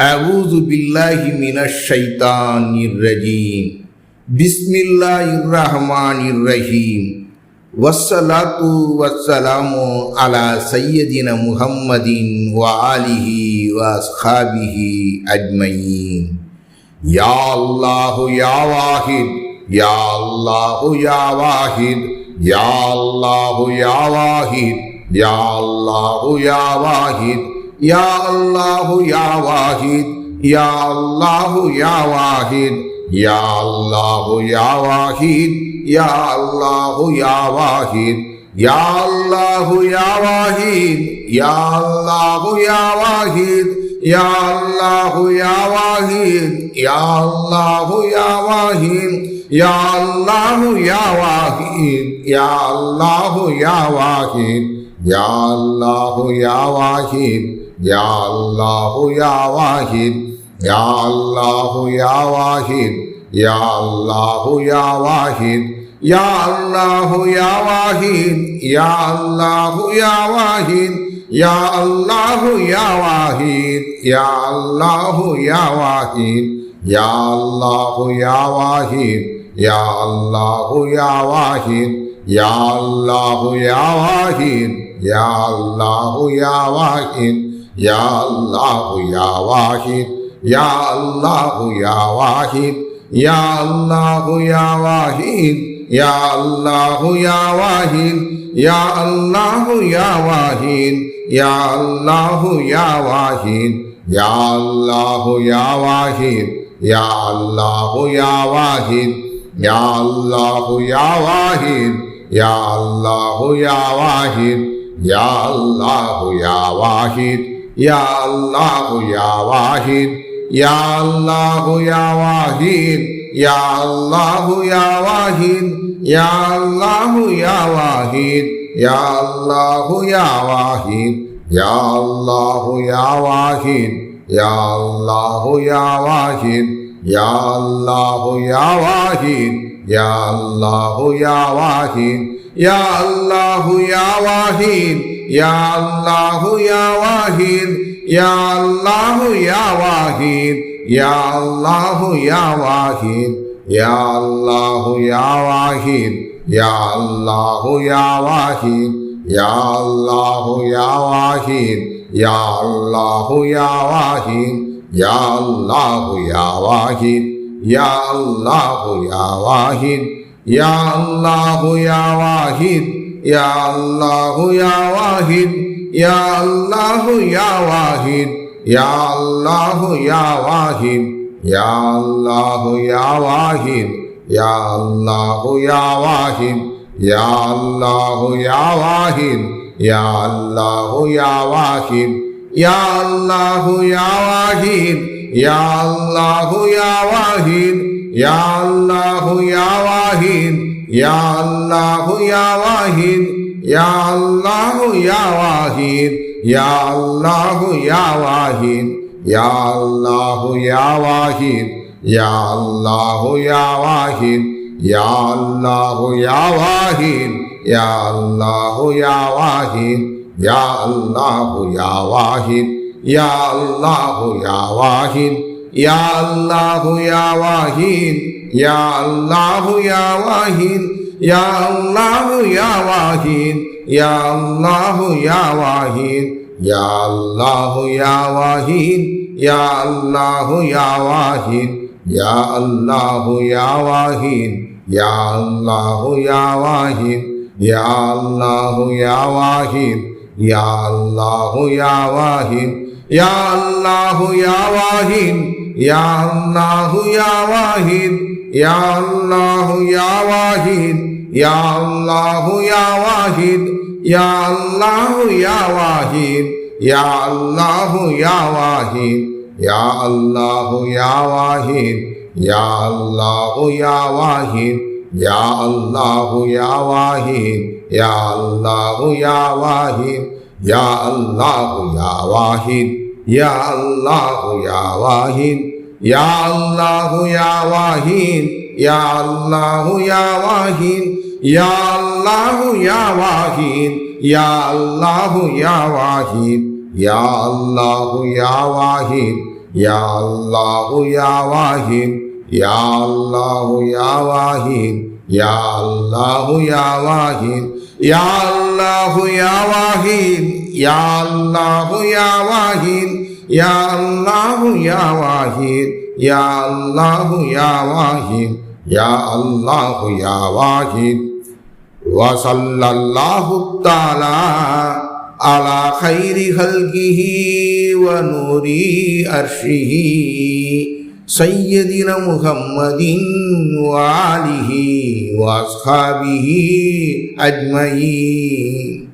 أعوذ بالله من الشيطان الرجيم. بسم الله الرحمن الرحيم. والصلاة والسلام على سيدنا محمد وآله وأصحابه أجمعين. يا الله يا واحد يا الله يا واحد يا الله يا واحد يا الله يا واحد. ইয়া আল্লাহ ইয়া ওয়াহিদ ইয়া আল্লাহ ইয়া ওয়াহিদ ইয়া আল্লাহ ইয়া ওয়াহিদ ইয়া আল্লাহ ইয়া ওয়াহিদ ইয়া আল্লাহ ইয়া ওয়াহিদ ইয়া আল্লাহ ইয়া ওয়াহিদ ইয়া আল্লাহ ইয়া ওয়াহিদ ইয়া আল্লাহ ইয়া ওয়াহিদ ইয়া আল্লাহ ইয়া ওয়াহিদ ইয়া আল্লাহ ইয়া ওয়াহিদ ইয়া আল্লাহ ইয়া ওয়াহিদ يا الله يا واحد يا الله يا واحد يا الله يا واحد يا الله يا واحد يا الله يا واحد يا الله يا واحد يا الله يا واحد يا الله يا واحد يا الله يا واحد يا الله يا واحد يا الله يا واحد ইয়া আল্লাহ ইয়া ওয়াহিদ ইয়া আল্লাহ ইয়া ওয়াহিদ ইয়া আল্লাহ ইয়া ওয়াহিদ ইয়া আল্লাহ ইয়া ওয়াহিদ ইয়া আল্লাহ ইয়া ওয়াহিদ ইয়া আল্লাহ ইয়া ওয়াহিদ ইয়া আল্লাহ ইয়া ওয়াহিদ ইয়া আল্লাহ ইয়া ওয়াহিদ ইয়া আল্লাহ ইয়া ওয়াহিদ ইয়া আল্লাহ ইয়া ওয়াহিদ ইয়া আল্লাহ ইয়া ওয়াহিদ ইয়া আল্লাহ ইয়া ওয়াহিদ, ইয়া আল্লাহ ইয়া ওয়াহিদ, ইয়া আল্লাহ ইয়া ওয়াহিদ, ইয়া আল্লাহ ইয়া ওয়াহিদ, ইয়া আল্লাহ ইয়া ওয়াহিদ, ইয়া আল্লাহ ইয়া ওয়াহিদ, ইয়া আল্লাহ ইয়া ওয়াহিদ ইয়া আল্লাহ ইয়া ওয়াহিদ ইয়া আল্লাহ ইয়া ওয়াহিদ ইয়া আল্লাহ ইয়া ওয়াহিদ ইয়া আল্লাহ ইয়া ওয়াহিদ ইয়া আল্লাহ ইয়া ওয়াহিদ ইয়া আল্লাহ ইয়া ওয়াহিদ ইয়া আল্লাহ ইয়া ওয়াহিদ ইয়া আল্লাহ ইয়া ইয়া আল্লাহ ইয়া ইয়া আল্লাহ ইয়া ইয়া আল্লাহ ইয়া ওয়াহিদ ইয়া আল্লাহ ইয়া ওয়াহিদ ইয়া আল্লাহ ইয়া ওয়াহিদ ইয়া আল্লাহ ইয়া ওয়াহিদ ইয়া আল্লাহ ইয়া ওয়াহিদ ইয়া আল্লাহ ইয়া ওয়াহিদ ইয়া আল্লাহ ইয়া ওয়াহিদ ইয়া আল্লাহ ইয়া ওয়াহিদ ইয়া আল্লাহ ইয়া ওয়াহিদ ইয়া আল্লাহ ইয়া ওয়াহিদ ইয়া আল্লাহ ইয়া ওয়াহিদ ইয়া আল্লাহ ইয়া ওয়াহিদ ইয়া আল্লাহ ইয়া ওয়াহিদ ইয়া আল্লাহ ইয়া ওয়াহিদ ইয়া আল্লাহ ইয়া ওয়াহিদ ইয়া আল্লাহ ইয়া ওয়াহিদ ইয়া আল্লাহ ইয়া ওয়াহিদ ইয়া আল্লাহ ইয়া ওয়াহিদ ইয়া ইয়া আল্লাহ ইয়া ওয়াহিদ ইয়া আল্লাহ ইয়া ওয়াহিদ ইয়া আল্লাহ ইয়া ওয়াহিদ ইয়া আল্লাহ ইয়া ওয়াহিদ ইয়া আল্লাহ ইয়া ওয়াহিদ ইয়া আল্লাহ ইয়া ওয়াহিদ ইয়া আল্লাহ ইয়া ওয়াহিদ ইয়া আল্লাহ ইয়া ওয়াহিদ ইয়া আল্লাহ ইয়া ওয়াহিদ ইয়া আল্লাহ ইয়া ওয়াহিদ ইয়া আল্লাহু ইয়া ওয়াহিদ ইয়া আল্লাহু ইয়া ওয়াহিদ ইয়া আল্লাহু ইয়া ওয়াহিদ ইয়া আল্লাহু ইয়া ওয়াহিদ ইয়া আল্লাহু ইয়া ওয়াহিদ ইয়া আল্লাহু ইয়া ওয়াহিদ ইয়া আল্লাহু ইয়া ওয়াহিদ ইয়া আল্লাহু ইয়া ওয়াহিদ ইয়া আল্লাহু ইয়া ওয়াহিদ ইয়া আল্লাহু ইয়া ওয়াহিদ ইয়া আল্লাহু ইয়া ওয়াহিদ ইয়া আল্লাহ ইয়া ওয়াহিদ ইয়া আল্লাহ ইয়া ওয়াহিদ ইয়া আল্লাহ ইয়া ওয়াহিদ ইয়া আল্লাহ ইয়া ওয়াহিদ ইয়া আল্লাহ ইয়া ওয়াহিদ ইয়া আল্লাহ ইয়া ওয়াহিদ ইয়া আল্লাহ ইয়া ওয়াহিদ ইয়া আল্লাহ ইয়া ইয়া আল্লাহ ইয়া ইয়া আল্লাহ ইয়া يا الله يا واحد يا الله يا واحد يا الله يا واحد يا الله يا واحد. وصلى الله تعالى على خير خلقه ونور أرشه سيدنا محمد وآله وأصحابه أجمعين.